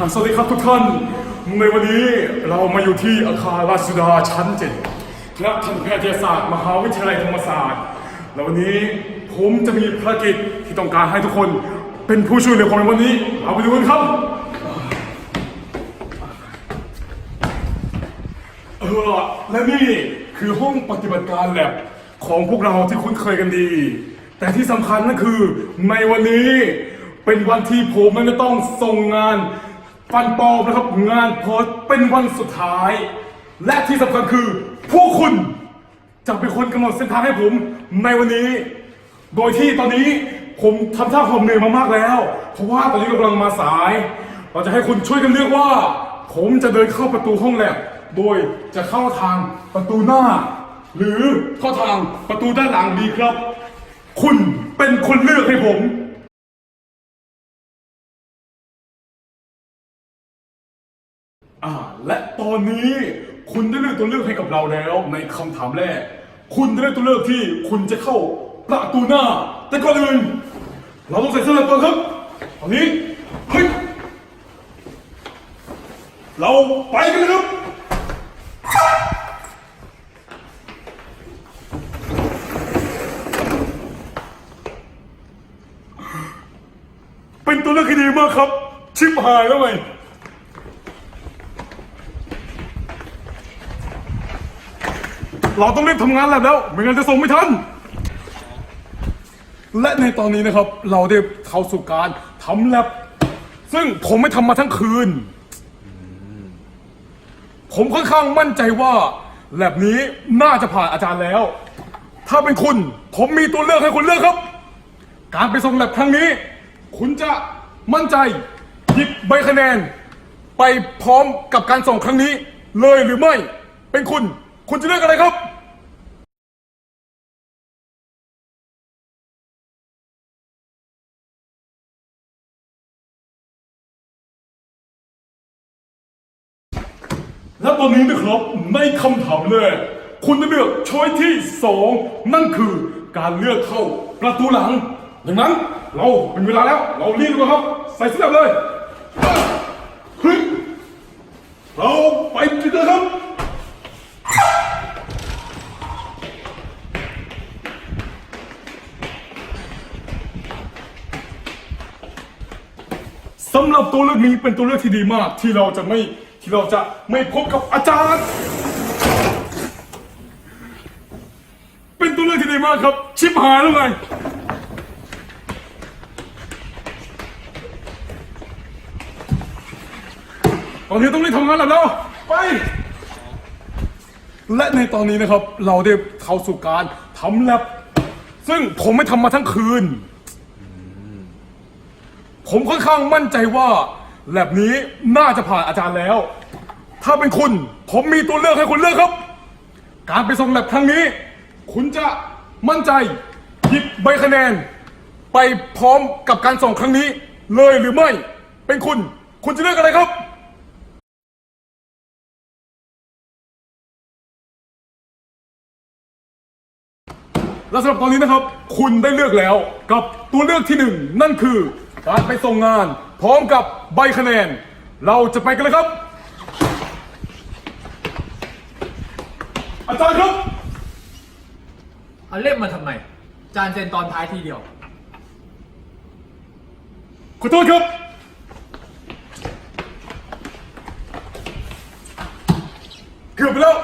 สวัสดีครับทุกท่าน ในวันนี้เรามาอยู่ที่อาคารราชสุดาชั้นเจ็ดคณะทันตแพทยศาสตร์มหาวิทยาลัยธรรมศาสตร์ แล้ววันนี้ผมจะมีภารกิจที่ต้องการให้ทุกคนเป็นผู้ช่วยเหลือผมในวันนี้ เราไปดูกันครับ เออ และนี่คือห้องปฏิบัติการแลบของพวกเราที่คุ้นเคยกันดี แต่ที่สำคัญนั่นคือในวันนี้เป็นวันที่ผมนั้นจะต้องส่งงาน ฟันปลอมนะครับงานโพสต์เป็นวันสุดท้าย และที่สำคัญคือ พวกคุณจะเป็นคนกำหนดเส้นทางให้ผมในวันนี้ โดยที่ตอนนี้ผมทำท่าความเหนื่อยมามากแล้ว เพราะว่าตอนนี้กำลังมาสาย เราจะให้คุณช่วยกันเลือกว่า ผมจะเดินเข้าประตูห้องแลบโดยจะเข้าทางประตูหน้า หรือเข้าทางประตูด้านหลังดีครับ คุณเป็นคนเลือกให้ผม อนนี้ คุณได้เลือกตัวเลือกให้กับเราแล้ว ในคำถามแรก คุณได้เลือกตัวเลือกที่คุณจะเข้าประตูหน้า แต่ก่อนอื่น เราต้องใส่เสื้อก่อนครับตอนนี้เฮ้ยเราไปกันเลยครับเป็นตัวเลือกที่ดีมากครับ ชิบหายแล้วไง เราต้องรีบทำงานแลบแล้วไม่งั้นจะส่งไม่ทัน และในตอนนี้นะครับ เราได้เข้าสู่การทำแลบซึ่งผมไม่ทำมาทั้งคืน ผมค่อนข้างมั่นใจว่าแลบนี้น่าจะผ่านอาจารย์แล้ว ถ้าเป็นคุณ ผมมีตัวเลือกให้คุณเลือกครับ การไปส่งแลบครั้งนี้ คุณจะมั่นใจหยิบใบคะแนน ไปพร้อมกับการส่งครั้งนี้ เลยหรือไม่ เป็นคุณ คุณจะเลือกอะไรครับ และตอนนี้นะครับในคำถามแรกคุณจะเลือกช้อยที่สองนั่นคือการเลือกเข้าประตูหลังดังนั้นเราเป็นเวลาแล้ว เรารีบกันครับ ใส่เสื้อเลยเฮ้ยเราไปกันเลยครับสำหรับตัวเลือกนี้เป็นตัวเลือกที่ดีมากที่เราจะไม่ ที่เราจะไม่พบกับอาจารย์ เป็นตัวเลือกที่ดีมากครับ ชิบหายแล้วไง ตอนนี้ต้องรีบทำงานแล้วแล้ว ไป และในตอนนี้นะครับ เราได้เข้าสู่การทำแลบซึ่งผมไม่ทำมาทั้งคืน ผมค่อนข้างมั่นใจว่าแลบนี้น่าจะผ่านอาจารย์แล้ว ถ้าเป็นคุณ ผมมีตัวเลือกให้คุณเลือกครับ การไปส่งแลบครั้งนี้ คุณจะมั่นใจหยิบใบคะแนน ไปพร้อมกับการส่งครั้งนี้ เลยหรือไม่ เป็นคุณ คุณจะเลือกอะไรครับและสำหรับตอนนี้นะครับ คุณได้เลือกแล้วกับตัวเลือกที่หนึ่งนั่นคือ การไปส่งงาน พร้อมกับใบคะแนน เราจะไปกันเลยครับ อาจารย์ครับ เอาเล่มมาทำไม จานเซ็นตอนท้ายทีเดียว ขอโทษครับ เกือบไปแล้ว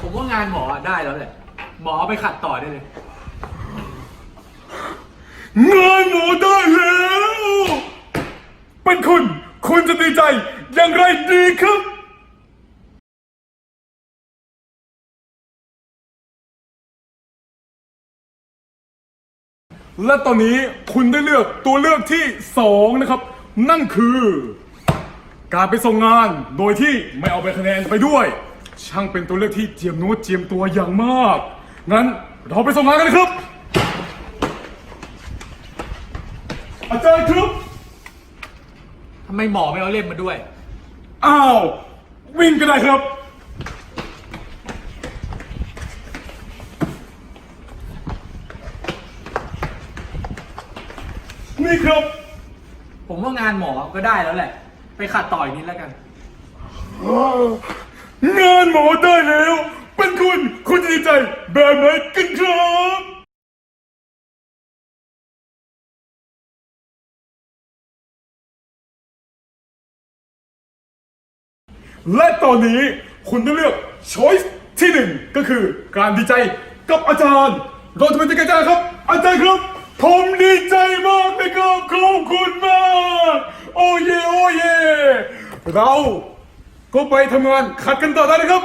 ผมว่างานหมอได้แล้วแหละ หมอไปขัดต่อได้เลย งานหมอได้แล้ว เป็นคุณ คุณจะดีใจ อย่างไรดีครับและตอนนี้คุณได้เลือกตัวเลือกที่สองนะครับ นั่นคือ การไปส่งงานโดยที่ไม่เอาใบคะแนนไปด้วย ช่างเป็นตัวเลือกที่เจียมโน้ตเจียมตัวอย่างมาก งั้นเราไปส่งงานกันเลยครับ อาจารย์ครับทำไมหมอไม่เอาเล่มมาด้วย อ้าว วิ่งก็ได้ครับ นี่ครับ ผมว่างานหมอก็ได้แล้วแหละ ไปขัดต่ออีกนิดแล้วกัน งานหมอได้แล้ว เป็นคุณ คุณจะดีใจแบบไหนกันครับ และตอนนี้คุณต้องเลือก choice ที่หนึ่งก็คือการดีใจกับอาจารย์ เราจะเป็นอาจารย์ครับ อาจารย์ครับ ผมดีใจมากนะครับขอบคุณมาก โอ้เยโอ้เยเราก็ไปทำงานขัดกันต่อได้นะครับ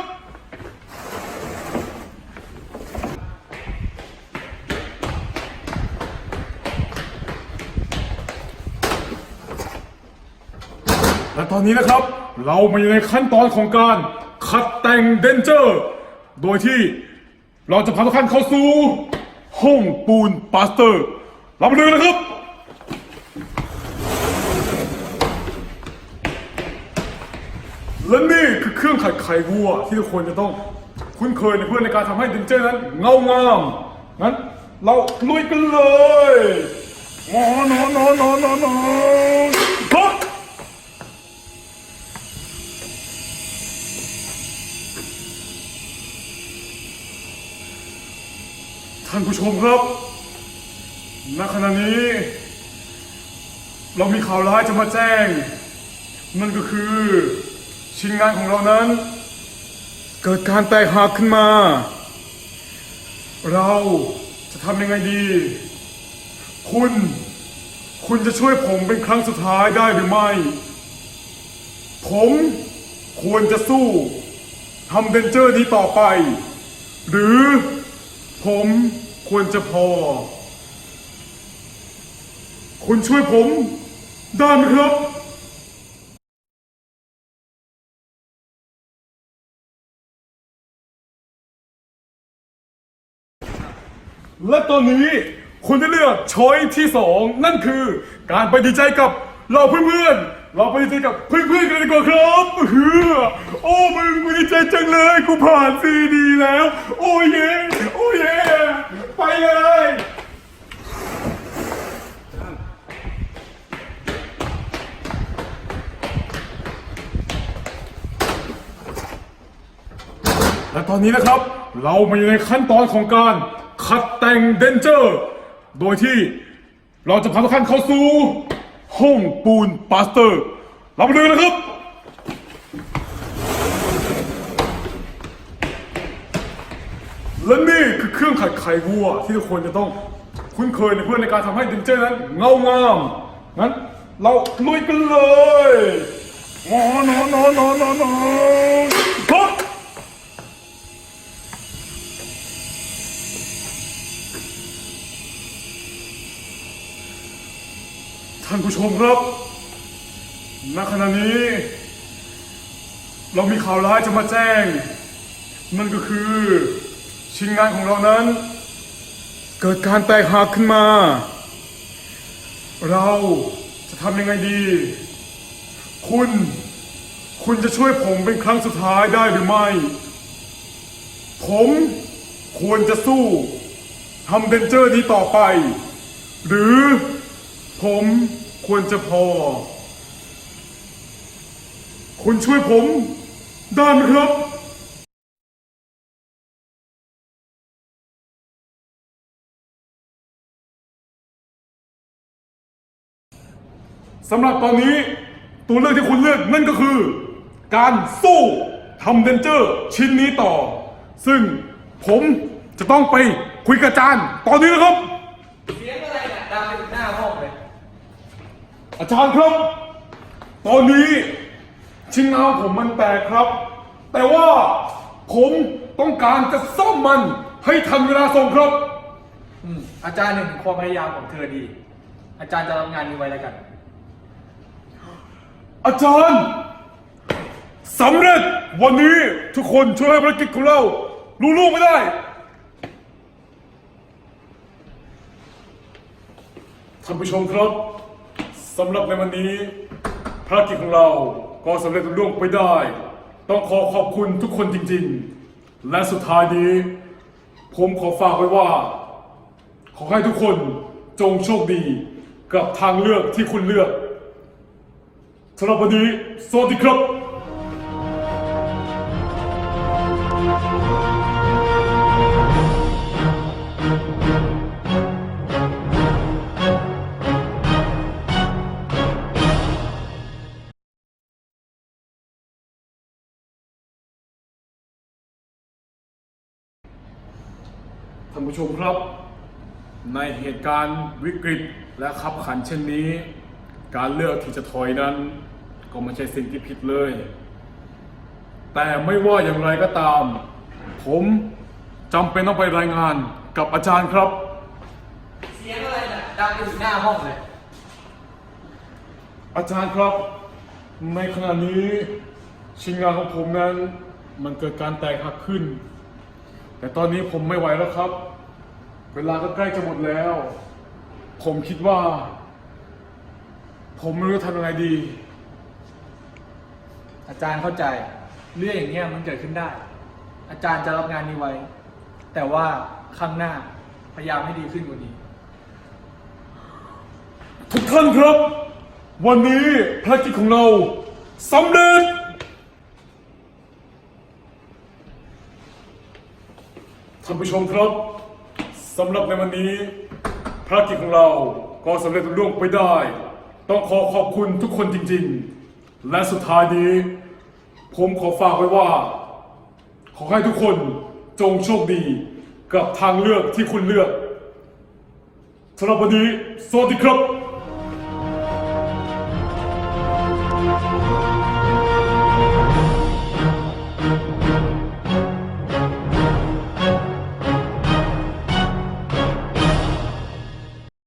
และตอนนี้นะครับ เรามาอยู่ในขั้นตอนของการขัดแต่งเดนเจอร์ โดยที่เราจะพาทุกท่านเข้าสู่ห้องปูนปาสเตอร์ราไปดูกันะครับ และนี่คือเครื่องขัดไขวัวที่ทุกคนจะต้องคุ้นเคยในเพื่อในการทำให้เดนเจอร์นั้นเงางามงั้นเราลุยกันเลยนอนอนอนอนนอนฮะ ท่านผู้ชมครับ ณ ขณะนี้ เรามีข่าวร้ายจะมาแจ้ง นั่นก็คือชิ้นงานของเรานั้น เกิดการแตกหักขึ้นมา เราจะทำยังไงดี คุณ คุณจะช่วยผมเป็นครั้งสุดท้ายได้หรือไม่ ผมควรจะสู้ทำเดนเจอร์นี้ต่อไป หรือ ผมควรจะพอ คุณช่วยผมได้ไหมครับและตอนนี้คุณได้เลือกช้อยที่สองนั่นคือการไปดีใจกับเราเพื่อนๆ เราไปดีใจกับเพื่อนๆกันดีกว่าครับเฮือโอ้มึงกูดีใจจังเลยกูผ่านซีดีแล้ว โอ้เย่โอ้เย่ไปเลยและตอนนี้นะครับ เรามาอยู่ในขั้นตอนของการขัดแต่งเดนเจอร์ โดยที่เราจะพาทุกท่านเข้าสู่ ห้องปูนปาสเตอร์เราไปดูนะครับ และนี่คือเครื่องขัดไขวัว ที่ทุกคนจะต้องคุ้นเคยในเพื่อนในการทำให้เดนเจอร์นั้นเงางามงั้นเราลุยกันเลยนอนนอนนอนนอนนอนฮะ ท่านผู้ชมครับ ณ ขณะนี้ เรามีข่าวร้ายจะมาแจ้ง นั่นก็คือ ชิ้นงานของเรานั้น เกิดการแตกหักขึ้นมา เราจะทำยังไงดี คุณ คุณจะช่วยผมเป็นครั้งสุดท้ายได้หรือไม่ ผมควรจะสู้ทำเดนเจอร์นี้ต่อไป หรือผม ควรจะพอ คุณช่วยผมได้ไหมครับ สำหรับตอนนี้ตัวเลือกที่คุณเลือกนั่นก็คือ การสู้ทำเดนเจอร์ชิ้นนี้ต่อ ซึ่งผมจะต้องไปคุยกับอาจารย์ตอนนี้นะครับ อาจารย์ครับ ตอนนี้ชิ้นงานผมมันแตกครับ แต่ว่าผมต้องการจะซ่อมมันให้ทันเวลาส่งครับ อืมอาจารย์เห็นถึงความพยายามของเธอดี อาจารย์จะรับงานนี้ไว้แล้วกัน อาจารย์สำเร็จวันนี้ทุกคนช่วยให้ภารกิจของเราลุล่วงไม่ได้ ท่านผู้ชมครับ สำหรับในวันนี้ภารกิจของเราก็สำเร็จลุล่วงไปได้ ต้องขอขอบคุณทุกคนจริงๆ และสุดท้ายนี้ ผมขอฝากไว้ว่า ขอให้ทุกคนจงโชคดีกับทางเลือกที่คุณเลือกสำหรับวันนี้สวัสดีครับ ท่านผู้ชมครับ ในเหตุการณ์วิกฤตและขับขันเช่นนี้ การเลือกที่จะถอยนั้น ก็ไม่ใช่สิ่งที่ผิดเลย แต่ไม่ว่าอย่างไรก็ตาม ผมจำเป็นต้องไปรายงานกับอาจารย์ครับ เสียงอะไรน่ะดังไปถึงหน้าห้องเลย อาจารย์ครับ ในขณะนี้ชิ้นงานของผมนั้น มันเกิดการแตกหักขึ้น แต่ตอนนี้ผมไม่ไหวแล้วครับ เวลาก็ใกล้จะหมดแล้ว ผมคิดว่า ผมไม่รู้จะทำยังไงดี อาจารย์เข้าใจเรื่องอย่างเงี้ยมันเกิดขึ้นได้ อาจารย์จะรับงานนี้ไว้ แต่ว่าครั้งหน้าพยายามให้ดีขึ้นกว่านี้ ทุกท่านครับ วันนี้ภารกิจของเราสำเร็จ ท่านผู้ชมครับสำหรับในวันนี้ภารกิจของเราก็สำเร็จรุ่งไปได้ ต้องขอขอบคุณทุกคนจริงๆ และสุดท้ายนี้ ผมขอฝากไว้ว่า ขอให้ทุกคนจงโชคดีกับทางเลือกที่คุณเลือกสำหรับวันนี้สวัสดีครับ